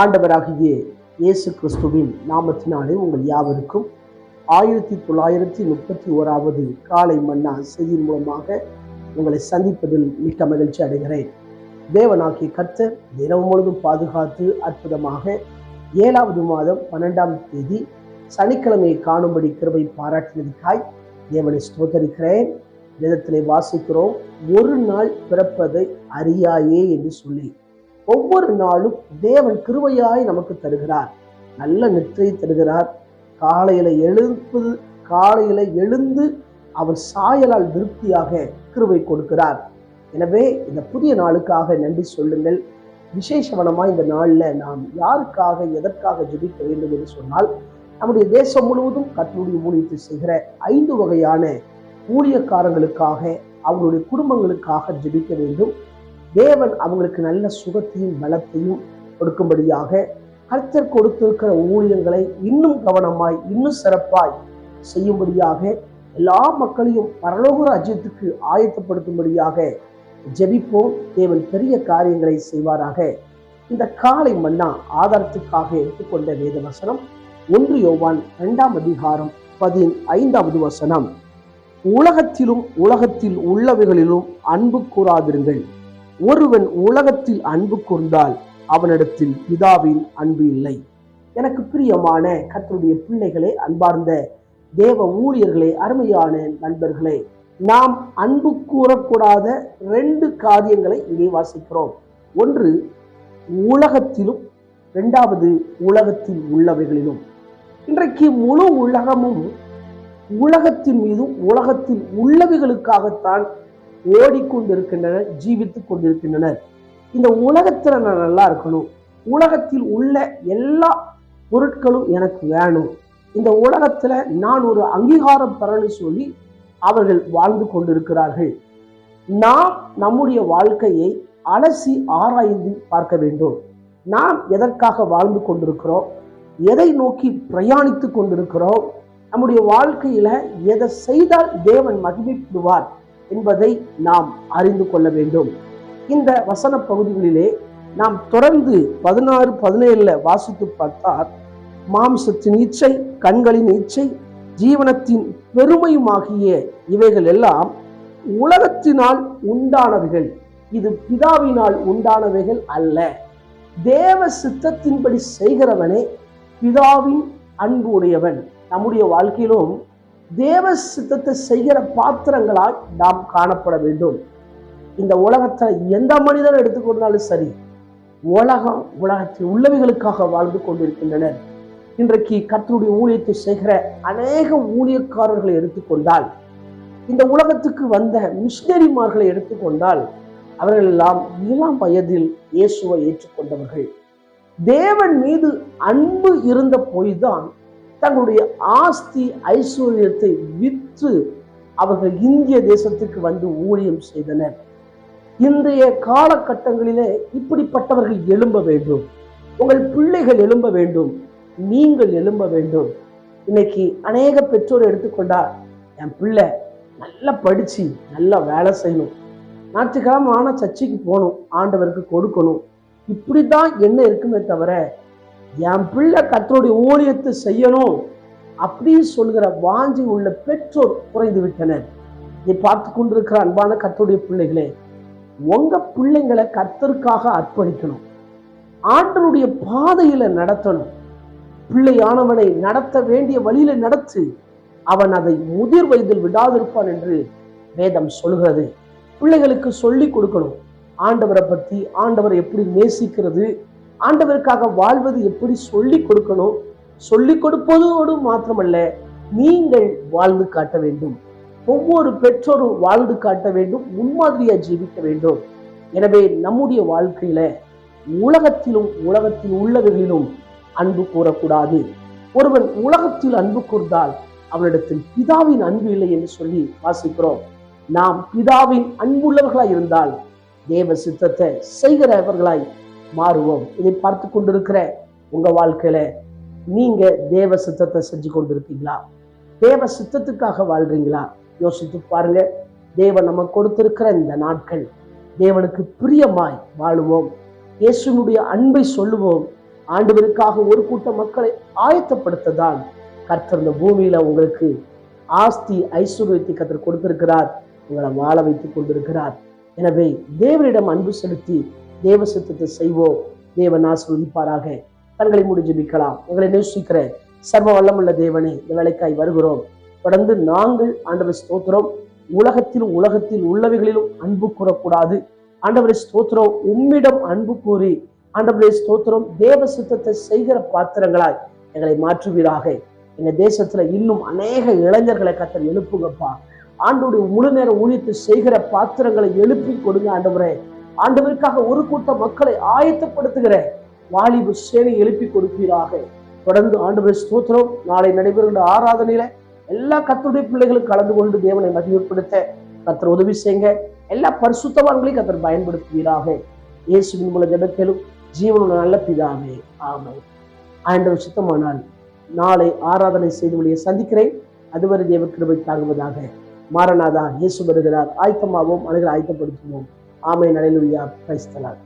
ஆண்டவராகிய இயேசு கிறிஸ்துவின் நாமத்தினாலே உங்கள் யாவருக்கும் ஆயிரத்தி தொள்ளாயிரத்தி முப்பத்தி ஓராவது காலை மன்னா செய்தியின் மூலமாக உங்களை சந்திப்பதில் மிக்க மகிழ்ச்சி அடைகிறேன். தேவனாக்கிய கர்த்தர் இரவு முழுவதும் பாதுகாத்து அற்புதமாக ஏழாவது மாதம் பன்னெண்டாம் தேதி சனிக்கிழமையை காணும்படி கிருபை பாராட்டினதுக்காய் தேவனை ஸ்தோத்தரிக்கிறேன். வேதத்திலே வாசிக்கிறோம் ஒரு நாள் பிறப்பதை அறியாயே என்று சொல்லி. ஒவ்வொரு நாளும் தேவன் கிருவையாய் நமக்கு தருகிறார். நல்ல நித்திரை தருகிறார். காலையில எழுப்பது காலையில எழுந்து அவர் சாயலால் திருப்தியாக கிருவை கொடுக்கிறார். எனவே இந்த புதிய நாளுக்காக நன்றி சொல்லுங்கள். விசேஷவனமாக இந்த நாளில் நாம் யாருக்காக எதற்காக ஜெபிக்க வேண்டும் என்று சொன்னால் நம்முடைய தேசம் முழுவதும் கத்தனுடைய ஊழியத்தை செய்கிற ஐந்து வகையான ஊழியக்காரங்களுக்காக அவருடைய குடும்பங்களுக்காக ஜெபிக்க வேண்டும். தேவன் அவங்களுக்கு நல்ல சுகத்தையும் பலத்தையும் கொடுக்கும்படியாக கர்த்தர் கொடுத்திருக்கிற ஊழியங்களை இன்னும் கவனமாய் இன்னும் சிறப்பாய் செய்யும்படியாக எல்லா மக்களையும் பரலோக ராஜ்யத்துக்கு ஆயத்தப்படுத்தும்படியாக ஜெபிப்போம். தேவன் பெரிய காரியங்களை செய்வாராக. இந்த காலை மன்னா ஆதாரத்துக்காக எடுத்துக்கொண்ட வேத வசனம் ஒன்று யோவான் இரண்டாம் அதிகாரம் பதின் ஐந்தாவது வசனம். உலகத்திலும் உலகத்தில் உள்ளவைகளிலும் அன்பு கூறாதிருங்கள். ஒருவன் உலகத்தில் அன்பு கூர்ந்தால் அவனிடத்தில் பிதாவின் அன்பு இல்லை. எனக்கு பிரியமான கத்தருடைய பிள்ளைகளே அன்பார்ந்த தேவ ஊழியர்களே அருமையான நண்பர்களே நாம் அன்பு கூறக்கூடாத ரெண்டு காரியங்களை இங்கே வாசிக்கிறோம். ஒன்று உலகத்திலும் இரண்டாவது உலகத்தில் உள்ளவைகளிலும். இன்றைக்கு முழு உலகமும் உலகத்தின் மீதும் உலகத்தில் உள்ளவைகளுக்காகத்தான் ஓடிக்கொண்டிருக்கின்றனர் ஜீவித்துக் கொண்டிருக்கின்றனர். இந்த உலகத்துல நான் நல்லா இருக்கணும். உலகத்தில் உள்ள எல்லா பொருட்களும் எனக்கு வேணும். இந்த உலகத்துல நான் ஒரு அங்கீகாரம் பெறன்னு சொல்லி அவர்கள் வாழ்ந்து கொண்டிருக்கிறார்கள். நாம் நம்முடைய வாழ்க்கையை அலசி ஆராய்ந்து பார்க்க வேண்டும். நாம் எதற்காக வாழ்ந்து கொண்டிருக்கிறோம்? எதை நோக்கி பிரயாணித்து கொண்டிருக்கிறோம்? நம்முடைய வாழ்க்கையில எதை செய்தால் தேவன் மகிமைப்படுவார்? என்பதை நாம் அறிந்து கொள்ள வேண்டும். இந்த வசன பகுதிகளிலே நாம் தொடர்ந்து பதினாறு பதினேழுல வாசித்து பார்த்தால் மாம்சத்தின் இச்சை கண்களின் இச்சை ஜீவனத்தின் பெருமையுமாகிய இவைகள் எல்லாம் உலகத்தினால் உண்டானவைகள். இது பிதாவினால் உண்டானவைகள் அல்ல. தேவ சித்தத்தின்படி செய்கிறவனே பிதாவின் அன்பு உடையவன் நம்முடைய வாழ்க்கையிலும் தேவ சித்தத்தை செய்கிற பாத்திரங்களாய் நாம் காணப்பட வேண்டும். இந்த உலகத்தை எந்த மனிதன் எடுத்துக்கொண்டாலும் சரி உலகம் உலகத்தில் உள்ளவைகளுக்காக வாழ்ந்து கொண்டிருக்கின்றனர். இன்றைக்கு கத்தருடைய ஊழியத்தை செய்கிற அநேக ஊழியக்காரர்களை எடுத்துக்கொண்டால் இந்த உலகத்துக்கு வந்த மிஷினரிமார்களை எடுத்துக்கொண்டால் அவர்கள் எல்லாம் இளம் வயதில் இயேசுவை ஏற்றுக்கொண்டவர்கள். தேவன் மீது அன்பு இருந்த போய்தான் தங்களுடைய ஆஸ்தி ஐஸ்வர்யத்தை விற்று அவர்கள் இந்திய தேசத்துக்கு வந்து ஊழியம் செய்தனர். இன்றைய காலகட்டங்களிலே இப்படிப்பட்டவர்கள் எழும்ப வேண்டும். உங்கள் பிள்ளைகள் எழும்ப வேண்டும். நீங்கள் எழும்ப வேண்டும். இன்னைக்கு அநேக பெற்றோர் எடுத்துக்கொண்டா என் பிள்ளை நல்லா படிச்சு நல்லா வேலை செய்யணும். ஞாயிற்றுக்கிழமை ஆனால் சர்ச்சைக்கு போகணும் ஆண்டவருக்கு கொடுக்கணும். இப்படிதான் என்ன இருக்குமே தவிர என் பிள்ளை கத்தருடைய ஊழியத்தை செய்யணும் அப்படின்னு சொல்கிற வாஞ்சி உள்ள பெற்றோர் குறைந்து விட்டனர். இதை பார்த்து கொண்டிருக்கிற அன்பான கத்தருடைய பிள்ளைகளே உங்க பிள்ளைங்களை கர்த்தருக்காக அர்ப்பணிக்கணும். ஆண்டனுடைய பாதையில நடத்தணும். பிள்ளையானவனை நடத்த வேண்டிய வழியில நடத்து அவன் அதை முதிர் வயதில் விடாதிருப்பான் என்று வேதம் சொல்கிறது பிள்ளைகளுக்கு சொல்லி கொடுக்கணும். ஆண்டவரை பத்தி ஆண்டவரை எப்படி நேசிக்கிறது? ஆண்டவருக்காக வாழ்வது எப்படி சொல்லி கொடுக்கணும்? சொல்லி கொடுப்பதோடு மாத்திரமல்ல நீங்கள் வாழ்ந்து காட்ட வேண்டும். ஒவ்வொரு பெற்றோரும் வாழ்ந்து காட்ட வேண்டும் முன்மாதிரியா ஜீவிக்க வேண்டும். எனவே நம்முடைய வாழ்க்கையில உலகத்திலும் உலகத்தில் உள்ளவர்களிலும் அன்பு கூறக்கூடாது. ஒருவன் உலகத்தில் அன்பு கூர்ந்தால் அவனிடத்தில் பிதாவின் அன்பு இல்லை என்று சொல்லி வாசிக்கிறோம். நாம் பிதாவின் அன்புள்ளவர்களாய் இருந்தால் தேவ சித்தத்தை செய்கிறவர்களாய் மாறுவோம். இதை பார்த்து கொண்டிருக்கிற உங்க வாழ்க்கையில நீங்க தேவ சித்தத்தை செஞ்சு கொண்டிருக்கீங்களா? தேவ சித்தத்துக்காக வாழ்றீங்களா? யோசித்து பாருங்க. தேவன் நம்ம கொடுத்திருக்கிற இந்த நாட்கள் தேவனுக்கு பிரியமாய் வாழுவோம். இயேசுனுடைய அன்பை சொல்லுவோம். ஆண்டவருக்காக ஒரு கூட்ட மக்களை ஆயத்தப்படுத்ததான் கர்த்தர் இந்த பூமியில உங்களுக்கு ஆஸ்தி ஐஸ்வர்யத்தை கத்தர் கொடுத்திருக்கிறார். உங்களை வாழ வைத்துக் கொண்டிருக்கிறார். எனவே தேவனிடம் அன்பு செலுத்தி தேவ சித்தத்தை செய்வோம். தேவன் ஆசிர்வதிப்பாராக. கண்களை முடிஞ்சு ஜெபிக்கலாம். எங்களை நேசிக்கிற சர்வ வல்லமுள்ள தேவனே இந்த வேலைக்காய் வருகிறோம். தொடர்ந்து நாங்கள் ஆண்டவர் ஸ்தோத்திரம். உலகத்திலும் உலகத்தில் உள்ளவைகளிலும் அன்பு கூறக்கூடாது. ஆண்டவரை ஸ்தோத்திரம். உம்மிடம் அன்பு கூறி ஆண்டவரை ஸ்தோத்திரம். தேவ சித்தத்தை செய்கிற பாத்திரங்களாய் எங்களை மாற்றுவீராக. எங்க தேசத்துல இன்னும் அநேக இளைஞர்களை கத்தர் எழுப்புங்கப்பா. ஆண்டோடைய முழு நேர ஊழியத்தை செய்கிற பாத்திரங்களை எழுப்பி கொடுங்க ஆண்டவரே. ஆண்டவருக்காக ஒரு கூட்ட மக்களை ஆயத்தப்படுத்துகிற வாலிபு சேவை எழுப்பி கொடுப்பீராக. தொடர்ந்து ஆண்டவர் ஸ்தோத்திரம். நாளை நடைபெறுகின்ற ஆராதனையில எல்லா கத்தருடைய பிள்ளைகளும் கலந்து கொண்டு தேவனை மகிழ்ப்படுத்த கத்தர் உதவி செய்யுங்க. எல்லா பரிசுத்தவான்களையும் கத்தர் பயன்படுத்துவீராக. இயேசுவின் மூல ஜெபத்திலும் ஜீவனுள்ள நல்ல பிதாவே. ஆமை ஆண்டவர் சுத்தமானால் நாளை ஆராதனை செய்து வழியை சந்திக்கிறேன். அதுவரை தேவ கிருபை தாங்குவதாக. மாரநாதா இயேசு வருகிறார். ஆயத்தமாகவும் அணுகளை ஆயத்தப்படுத்துவோம். ஆமை நடைலுயா கிரைஸ்தலார்